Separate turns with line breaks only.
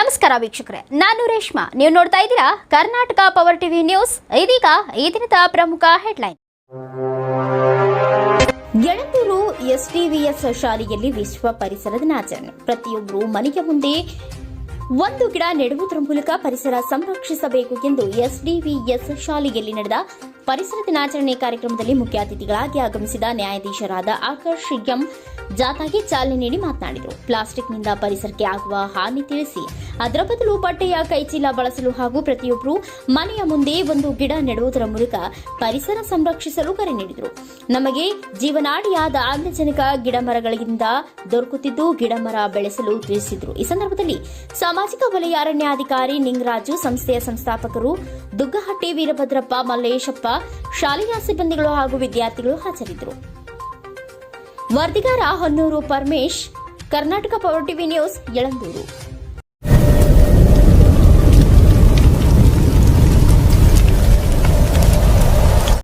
ನಮಸ್ಕಾರ ವೀಕ್ಷಕರೇ, ನಾನು ರೇಷ್ಮಾ. ನೀವು ನೋಡ್ತಾ ಇದ್ದೀರಾ ಕರ್ನಾಟಕ ಪವರ್ ಟಿವಿ ನ್ಯೂಸ್ ಇದೀಗ ಈ ದಿನದ ಪ್ರಮುಖ ಹೆಡ್ಲೈನ್ ಗೆಳತೂರು ಎಸ್ಟಿವಿಎಸ್ ಶಾಲೆಯಲ್ಲಿ ವಿಶ್ವ ಪರಿಸರ ದಿನಾಚರಣೆ. ಪ್ರತಿಯೊಬ್ಬರು ಮನೆಯ ಮುಂದೆ ಒಂದು ಗಿಡ ನೆಡುವುದರ ಮೂಲಕ ಪರಿಸರ ಸಂರಕ್ಷಿಸಬೇಕು ಎಂದು ಎಸ್ಡಿವಿಎಸ್ ಶಾಲೆಯಲ್ಲಿ ನಡೆದ ಪರಿಸರ ದಿನಾಚರಣೆ ಕಾರ್ಯಕ್ರಮದಲ್ಲಿ ಮುಖ್ಯ ಅತಿಥಿಗಳಾಗಿ ಆಗಮಿಸಿದ ನ್ಯಾಯಾಧೀಶರಾದ ಆಕರ್ಷ್ ಎಂ ಜಾಥಾಗೆ ಚಾಲನೆ ನೀಡಿ ಮಾತನಾಡಿದರು. ಪ್ಲಾಸ್ಟಿಕ್ನಿಂದ ಪರಿಸರಕ್ಕೆ ಆಗುವ ಹಾನಿ ತಿಳಿಸಿ, ಅದರ ಬದಲು ಬಟ್ಟೆಯ ಕೈಚೀಲ ಬಳಸಲು ಹಾಗೂ ಪ್ರತಿಯೊಬ್ಬರು ಮನೆಯ ಮುಂದೆ ಒಂದು ಗಿಡ ನೆಡುವುದರ ಮೂಲಕ ಪರಿಸರ ಸಂರಕ್ಷಿಸಲು ಕರೆ ನೀಡಿದರು. ನಮಗೆ ಜೀವನಾಡಿಯಾದ ಆಮ್ಲಜನಕ ಗಿಡ ಮರಗಳಿಂದ ದೊರಕುತ್ತಿದ್ದು ಗಿಡ ಮರ ಬೆಳೆಸಲು ತಿಳಿಸಿದರು. ಈ ಸಂದರ್ಭದಲ್ಲಿ ಸಾಮಾಜಿಕ ವಲಯ ಅರಣ್ಯಾಧಿಕಾರಿ ನಿಂಗರಾಜು, ಸಂಸ್ಥೆಯ ಸಂಸ್ಥಾಪಕರು ದುಗ್ಗಹಟ್ಟಿ ವೀರಭದ್ರಪ್ಪ ಮಲ್ಲೇಶಪ್ಪ ಶಾಲೆಯ ಸಿಬ್ಬಂದಿಗಳು ಹಾಗೂ ವಿದ್ಯಾರ್ಥಿಗಳು ಹಾಜರಿದ್ದರು. ವರದಿಗಾರ Honnur Paramesh Karnataka power TV news Yalandur.